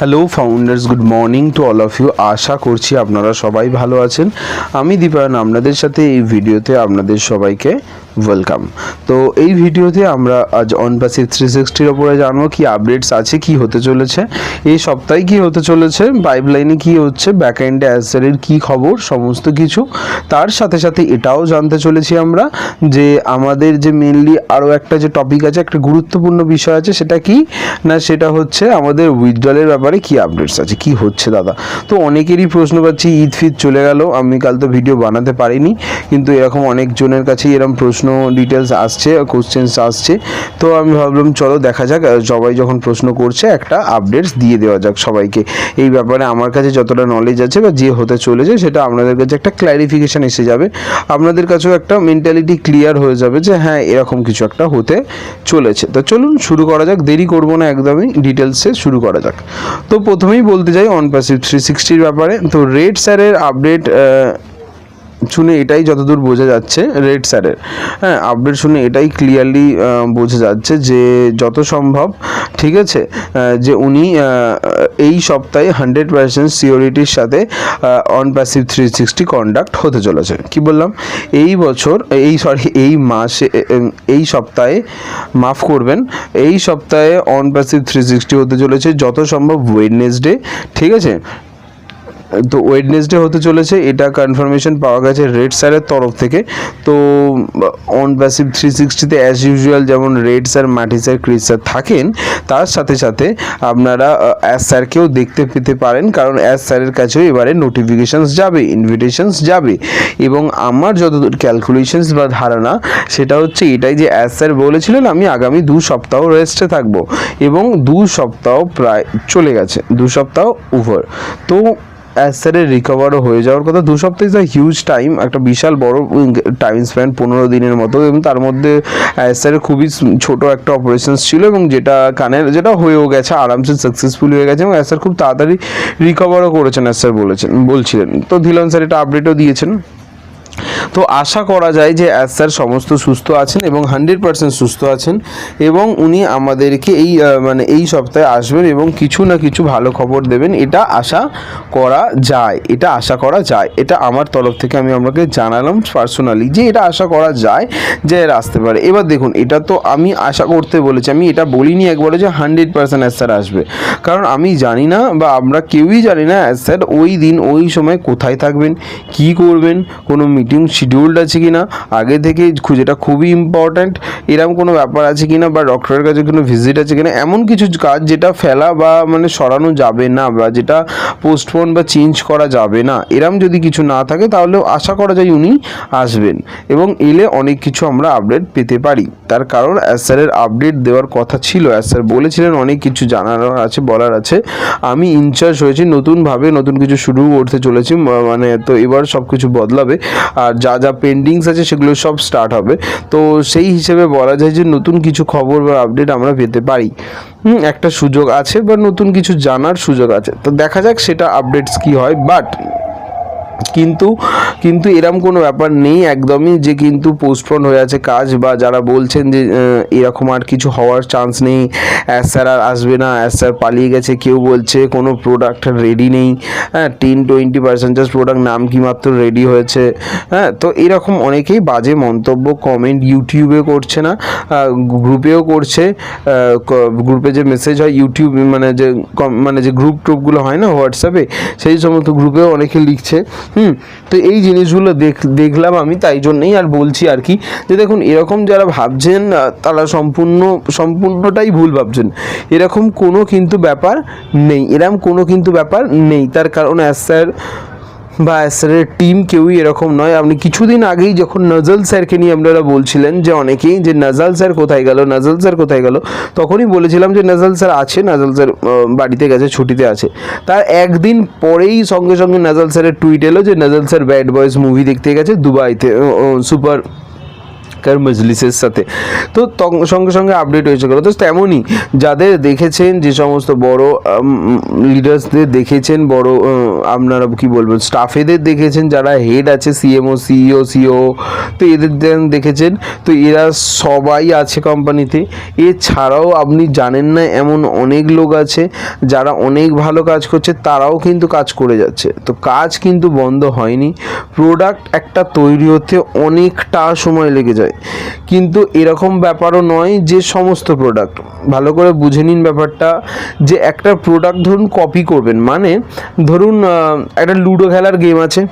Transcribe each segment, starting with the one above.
Hello founders good morning to all of you আশা করছি আপনারা সবাই ভালো আছেন। আমি দীপায়ন, আপনাদের সাথে এই ভিডিওতে আপনাদের সবাইকে ওয়েলকাম তো এই ভিডিওতে আমরা আজ অন পাসিভ থ্রি সিক্সটির ওপরে জানব কি আপডেটস আছে, কি হতে চলেছে। এই সপ্তাহে কি হতে চলেছে পাইপলাইনে কি হচ্ছে ব্যাক এন্ডে অ্যাসারের কি খবর, সমস্ত কিছু। তার সাথে সাথে এটাও জানতে চলেছি আমরা যে আমাদের যে মেনলি আরও একটা যে টপিক আছে, একটা গুরুত্বপূর্ণ বিষয় আছে, সেটা কি? না, সেটা হচ্ছে আমাদের উইথড্রলের ব্যাপারে কি আপডেটস আছে, কি হচ্ছে দাদা? তো অনেকেরই প্রশ্ন পাচ্ছি, ঈদ ফিদ চলে গেল, আমি কাল তো ভিডিও বানাতে পারিনি, কিন্তু এরকম অনেকজনের কাছেই এরকম প্রশ্ন ডিটেলস আসছে কোশ্চেন্স আসছে। তো আমি ভাবলাম, চলো দেখা যাক সবাই যখন প্রশ্ন করছে, একটা আপডেটস দিয়ে দেওয়া যাক সবাইকে। এই ব্যাপারে আমার কাছে যতটা নলেজ আছে বা যে হতে চলেছে, সেটা আপনাদের কাছে একটা ক্ল্যারিফিকেশন এসে যাবে। আপনাদের কাছেও একটা মেন্টালিটি ক্লিয়ার হয়ে যাবে যে হ্যাঁ এরকম কিছু একটা হতে চলেছে। তো চলুন, শুরু করা যাক। দেরি করব না একদমই ডিটেলসে শুরু করা যাক। তো প্রথমেই বলতে চাই অন প্যাসিভ থ্রি সিক্সটির ব্যাপারে। তো রেড স্যারের আপডেট শুনে এটাই যতদূর বোঝা যাচ্ছে রেড স্যারের। হ্যাঁ আপডেট শুনে এটাই ক্লিয়ারলি বোঝা যাচ্ছে যে যত সম্ভব, ঠিক আছে যে উনি এই সপ্তাহে হান্ড্রেড পার্সেন্ট সিওরিটির সাথে on passive three sixty conduct হতে চলেছে। কি বললাম? এই বছর, এই সরি এই মাসে এই সপ্তাহে, মাফ করবেন, এই সপ্তাহে অন প্যাসিভ থ্রি সিক্সটি হতে চলেছে, যত সম্ভব ওয়েডনেসডে ঠিক আছে? তো ওয়েডনেসডে হতে চলেছে, এটা কনফার্মেশন পাওয়া গেছে রেড স্যারের তরফ থেকে। তো অন প্যাসিভ থ্রি সিক্সটিতে অ্যাজ ইউজুয়াল যেমন রেড স্যার মাটি স্যার ক্রিস স্যার থাকেন, তার সাথে সাথে আপনারা অ্যাস স্যারকেও দেখতে পেতে পারেন, কারণ অ্যাস স্যারের কাছেও এবারে নোটিফিকেশানস যাবে ইনভিটেশনস যাবে। এবং আমার যতদূর ক্যালকুলেশনস বা ধারণা, সেটা হচ্ছে এটাই যে অ্যাস স্যার বলেছিলেন, আমি আগামী দু সপ্তাহ রেস্টে থাকব। এবং দু সপ্তাহ প্রায় চলে গেছে, দু সপ্তাহ ওভার তো অ্যাসারের রিকভারও হয়ে যাওয়ার কথা। দু সপ্তাহ ইজ আ হিউজ টাইম একটা বিশাল বড় টাইম স্প্যান পনেরো দিনের মতো, এবং তার মধ্যে অ্যাসারের খুবই ছোট একটা অপারেশনস ছিল, এবং যেটা কানের, যেটা হয়েও গেছে, আরামসে সাকসেসফুল হয়ে গেছে, এবং অ্যাসার খুব তাড়াতাড়ি রিকভারও করেছেন অ্যাসার বলেছেন, বলছিলেন। তো ধিলন স্যার এটা আপডেটও দিয়েছেন। তো আশা করা যায় যে অ্যাজ স্যার সমস্ত সুস্থ আছেন এবং হান্ড্রেড পার্সেন্ট সুস্থ আছেন এবং উনি আমাদেরকে এই মানে এই সপ্তাহে আসবেন এবং কিছু না কিছু ভালো খবর দেবেন। এটা আশা করা যায়, এটা আশা করা যায়। এটা আমার তরফ থেকে আমি আপনাকে জানালাম পার্সোনালি যে এটা আশা করা যায় যে এর আসতে পারে। এবার দেখুন, এটা তো আমি আশা করতে বলেছি, আমি এটা বলিনি একবারে যে হান্ড্রেড পার্সেন্ট অ্যাজ স্যার আসবে। কারণ আমি জানি না বা আমরা কেউই জানি না অ্যাজ স্যার ওই দিন, ওই সময় কোথায় থাকবেন, কি করবেন, কোনো মিটিং শিডিউলড আছে কি না আগে থেকে যেটা খুবই ইম্পর্ট্যান্ট এরকম কোনো ব্যাপার আছে কি না বা ডক্টরের কাছে কোনো ভিজিট আছে কি না এমন কিছু কাজ যেটা ফেলা বা মানে সরানো যাবে না বা যেটা পোস্টপোন বা চেঞ্জ করা যাবে না, এরম যদি কিছু না থাকে তাহলে আশা করা যায় উনি আসবেন এবং এলে অনেক কিছু আমরা আপডেট পেতে পারি। তার কারণ অ্যাস স্যারের আপডেট দেওয়ার কথা ছিল অ্যাস স্যার বলেছিলেন অনেক কিছু জানার আছে, বলার আছে। আমি ইনচার্জ হয়েছি, নতুনভাবে নতুন কিছু শুরু করতে চলেছি মানে তো এবার সব কিছু বদলাবে। আর যা যা পেন্ডিংস আছে সেগুলো সব স্টার্ট হবে। তো সেই হিসেবে বলা যায় যে নতুন কিছু খবর বা আপডেট আমরা পেতে পারি। একটা সুযোগ আছে বা নতুন কিছু জানার সুযোগ আছে। তো দেখা যাক সেটা আপডেটস কি হয় বাট কিন্তু কিন্তু এরম কোনো ব্যাপার নেই, একদমই যে কিন্তু পোস্টপোন হয়ে আছে কাজ বা যারা বলছেন যে এরকম আর কিছু হওয়ার চান্স নেই অ্যাস স্যার আর আসবে না অ্যাস স্যার পালিয়ে গেছে, কেউ বলছে কোনো প্রোডাক্ট রেডি নেই হ্যাঁ টেন টোয়েন্টি পার্সেন্টেজ প্রোডাক্ট নাম কি মাত্র রেডি হয়েছে হ্যাঁ তো এরকম অনেকেই বাজে মন্তব্য কমেন্ট ইউটিউবে করছে না গ্রুপেও করছে গ্রুপে যে মেসেজ হয় ইউটিউব মানে যে মানে যে গ্রুপ টুপগুলো হয় না হোয়াটসঅ্যাপে সেই সমস্ত গ্রুপেও অনেকে লিখছে হুম, তো এই জিনিসগুলো দেখ, দেখলাম আমি তাই জন্যেই আর বলছি আর কি, যে দেখুন এরকম যারা ভাবছেন তারা সম্পূর্ণ, সম্পূর্ণটাই ভুল ভাবছেন। এরকম কোনো কিন্তু ব্যাপার নেই এরকম কোনো কিন্তু ব্যাপার নেই। তার কারণ অ্যাজ স্যার বা স্যারের টিম কেউই এরকম নয়। আপনি কিছুদিন আগেই যখন নজল স্যারকে নিয়ে আপনারা বলছিলেন যে অনেকেই যে নাজাল স্যার কোথায় গেল, নজল স্যার কোথায় গেল, তখনই বলেছিলাম যে নজল স্যার আছে, নাজাল স্যার বাড়িতে গেছে, ছুটিতে আছে। তার একদিন পরেই সঙ্গে সঙ্গে নজল স্যারের টুইট এলো যে নজল স্যার ব্যাড বয়েস মুভি দেখতে গেছে, দুবাইতে সুপার কার মজলিসের সাথে। তো সঙ্গে সঙ্গে আপডেট হয়েছে গেলো তো তেমনই যাদের দেখেছেন যে সমস্ত বড় লিডার্সদের দেখেছেন, বড় আপনারা কি বলবেন স্টাফেদের দেখেছেন, যারা হেড আছে সিএমও সিইও সিও তো এদের দেখেছেন। তো এরা সবাই আছে কোম্পানিতে এছাড়াও আপনি জানেন না, এমন অনেক লোক আছে, যারা অনেক ভালো কাজ করছে, তারাও কিন্তু কাজ করে যাচ্ছে। তো কাজ কিন্তু বন্ধ হয়নি। প্রোডাক্ট একটা তৈরি হতে অনেকটা সময় লেগে যায়। কিন্তু এরকম ব্যাপারও নয় যে সমস্ত প্রোডাক্ট ভালো করে বুঝে নিন ব্যাপারটা যে একটা প্রোডাক্ট ধরুন কপি করবেন। মানে ধরুন একটা লুডো খেলার গেম আছে।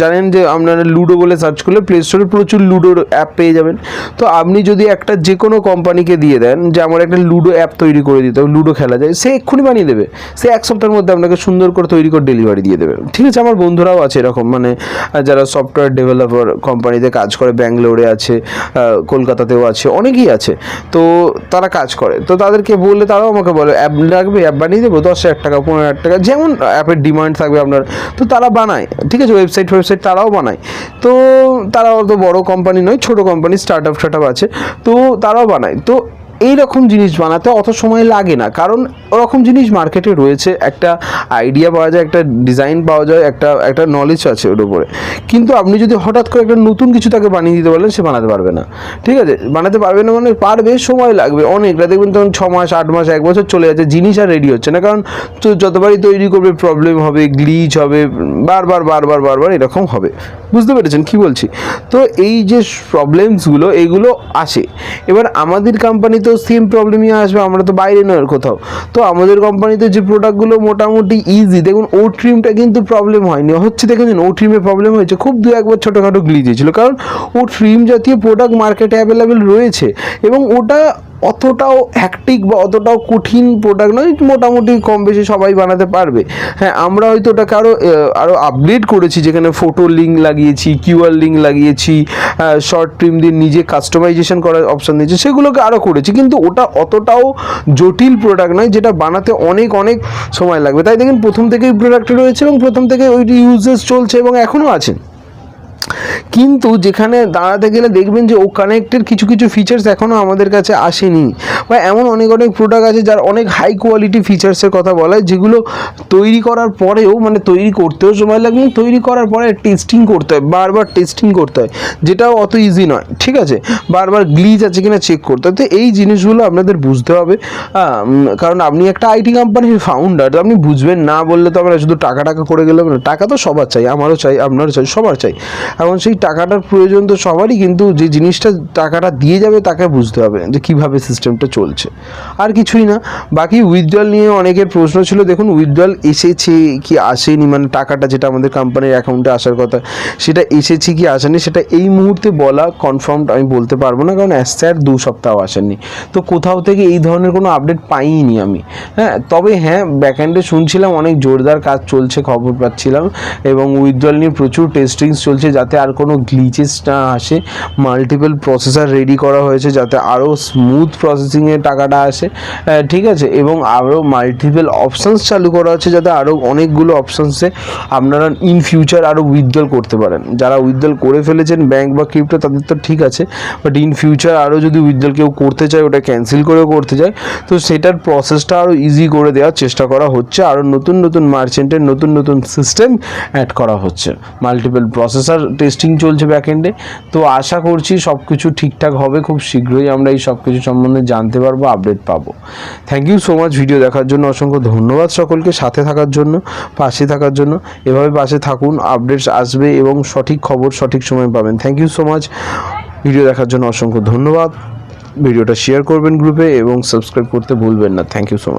জানেন যে আপনারা লুডো বলে সার্চ করলে প্লে স্টোরে প্রচুর লুডোর অ্যাপ পেয়ে যাবেন। তো আপনি যদি একটা যে কোনো কোম্পানিকে দিয়ে দেন যে আমার একটা লুডো অ্যাপ তৈরি করে দিতে হবে, লুডো খেলা যায়, সে এক্ষুনি বানিয়ে দেবে। সে এক সপ্তাহের মধ্যে আপনাকে সুন্দর করে তৈরি করে ডেলিভারি দিয়ে দেবে। ঠিক আছে, আমার বন্ধুরাও আছে এরকম মানে যারা সফটওয়্যার ডেভেলপার কোম্পানিতে কাজ করে, ব্যাঙ্গালোরে আছে কলকাতাতেও আছে, অনেকেই আছে। তো তারা কাজ করে। তো তাদেরকে বললে তারাও আমাকে বলে অ্যাপ লাগবে অ্যাপ বানিয়ে দেবো, দশ হাজার টাকা, পনেরো হাজার টাকা। যেমন অ্যাপের ডিমান্ড থাকবে আপনার, তো তারা বানায়। ঠিক আছে ওয়েবসাইট ওয়েবসাইট তারাও বানায়। তো তারা অত বড় কোম্পানি নয়, ছোট কোম্পানি স্টার্ট আপ স্টার্ট আছে। তো তারাও বানায়। তো এই রকম জিনিস বানাতে অত সময় লাগে না। কারণ ওরকম জিনিস মার্কেটে রয়েছে, একটা আইডিয়া পাওয়া যায়, একটা ডিজাইন পাওয়া যায়, একটা একটা নলেজ আছে ওর উপরে। কিন্তু আপনি যদি হঠাৎ করে একটা নতুন কিছু তাকে বানিয়ে দিতে বলেন, সে বানাতে পারবে না। ঠিক আছে? বানাতে পারবে না মানে পারবে, সময় লাগবে অনেকটা। দেখবেন তখন ছ মাস, আট মাস, এক বছর চলে যাচ্ছে, জিনিস আর রেডি হচ্ছে না। কারণ তো যতবারই তৈরি করবে প্রবলেম হবে গ্লিচ হবে, বারবার বারবার বারবার এরকম হবে। বুঝতে পেরেছেন কি বলছি? তো এই যে প্রবলেমসগুলো এইগুলো আসে। এবার আমাদের কোম্পানিতেও সেম প্রবলেমই আসবে, আমরা তো বাইরে নয় কোথাও। তো আমাদের কোম্পানিতে যে প্রোডাক্টগুলো মোটামুটি ইজি দেখুন ও ট্রিমটা কিন্তু প্রবলেম হয়নি। হচ্ছে দেখেছেন ও ট্রিমে প্রবলেম হয়েছে, খুব দু একবার ছোটোখাটো গ্লিজ হয়েছিল। কারণ ও ট্রিম জাতীয় প্রোডাক্ট মার্কেটে অ্যাভেলেবেল রয়েছে এবং ওটা অতটাও হ্যাকটিক বা অতটাও কঠিন প্রোডাক্ট নয়, মোটামুটি কম বেশি সবাই বানাতে পারবে। হ্যাঁ আমরা হয়তো ওটাকে আরও আরও আপগ্রেড করেছি, যেখানে ফটো লিঙ্ক লাগিয়েছি কিউআর লিঙ্ক লাগিয়েছি শর্ট ট্রিম দিয়ে নিজে কাস্টমাইজেশন করার অপশান দিয়েছি, সেগুলোকে আরও করেছি। কিন্তু ওটা অতটাও জটিল প্রোডাক্ট নয়, যেটা বানাতে অনেক অনেক সময় লাগবে। তাই দেখুন, প্রথম থেকেই প্রোডাক্ট রয়েছে এবং প্রথম থেকে ওইটি ইউজেস চলছে এবং এখনও আছে। কিন্তু যেখানে দাঁড়াতে গেলে দেখবেন যে ও কানেক্টের কিছু কিছু ফিচার্স এখনও আমাদের কাছে আসেনি। বা এমন অনেক অনেক প্রোডাক্ট আছে যার অনেক হাই কোয়ালিটি ফিচার্সের কথা বলা হয় যেগুলো তৈরি করার পরেও মানে তৈরি করতেও সময় লাগে এবং তৈরি করার পরে টেস্টিং করতে হয়, বারবার টেস্টিং করতে হয়, যেটাও অত ইজি নয়, ঠিক আছে? বারবার গ্লিচ আছে কিনা চেক করতে হয়। তো এই জিনিসগুলো আপনাদের বুঝতে হবে। কারণ আপনি একটা আইটি কোম্পানির ফাউন্ডার তো আপনি বুঝবেন না বললে তো আমরা শুধু টাকা টাকা করে গেলে হবে না। টাকা তো সবার চাই, আমারও চাই, আপনারও চাই, সবার চাই। এখন সেই টাকাটার প্রয়োজন তো সবারই, কিন্তু যে জিনিসটা টাকাটা দিয়ে যাবে তাকে বুঝতে হবে যে কীভাবে সিস্টেমটা চলছে। আর কিছুই না, বাকি উইথড্রল নিয়ে অনেকের প্রশ্ন ছিল, দেখুন উইথড্রল এসেছে কি আসেনি? মানে টাকাটা যেটা আমাদের কোম্পানির অ্যাকাউন্টে আসার কথা, সেটা এসেছে কি আসেনি? সেটা এই মুহূর্তে বলা কনফার্ম আমি বলতে পারব না, কারণ স্যার দু সপ্তাহ আসেননি। তো কোথাও থেকে এই ধরনের কোনো আপডেট পাইনি আমি। হ্যাঁ তবে হ্যাঁ ব্যাকএন্ডে শুনছিলাম অনেক জোরদার কাজ চলছে, খবর পাচ্ছিলাম, এবং উইথড্রল নিয়ে প্রচুর টেস্টিংস চলছে যাতে আর কোনো গ্লিচেস না আসে। মাল্টিপল প্রসেসার রেডি করা হয়েছে যাতে আরও স্মুথ প্রসেসিংয়ে টাকাটা আসে। ঠিক আছে? এবং আরও মাল্টিপল অপশানস চালু করা হচ্ছে যাতে আরও অনেকগুলো অপশানসে আপনারা ইন ফিউচার আরও উইথড্রল করতে পারেন। যারা উইথড্রল করে ফেলেছেন ব্যাংক বা ক্রিপ্টো তাদের তো ঠিক আছে। বাট ইন ফিউচার আরও যদি উইথড্রল কেউ করতে চায়, ওটা ক্যান্সেল করেও করতে চায়, তো সেটার প্রসেসটা আরও ইজি করে দেওয়ার চেষ্টা করা হচ্ছে। আরও নতুন নতুন মার্চেন্টের নতুন নতুন সিস্টেম অ্যাড করা হচ্ছে। মাল্টিপল প্রসেসর টেস্টিং চলছে ব্যাকএন্ডে তো আশা করছি সব কিছু ঠিকঠাক হবে, খুব শীঘ্রই আমরা এই সব কিছু সম্বন্ধে জানতে পারব আপডেট পাবো। Thank you so much video দেখার জন্য, অসংখ্য ধন্যবাদ সকলকে সাথে থাকার জন্য, পাশে থাকার জন্য। এভাবে পাশে থাকুন আপডেটস আসবে এবং সঠিক খবর সঠিক সময় পাবেন। Thank you so much video দেখার জন্য অসংখ্য ধন্যবাদ। ভিডিওটা শেয়ার করবেন গ্রুপে এবং সাবস্ক্রাইব করতে ভুলবেন না। Thank you so much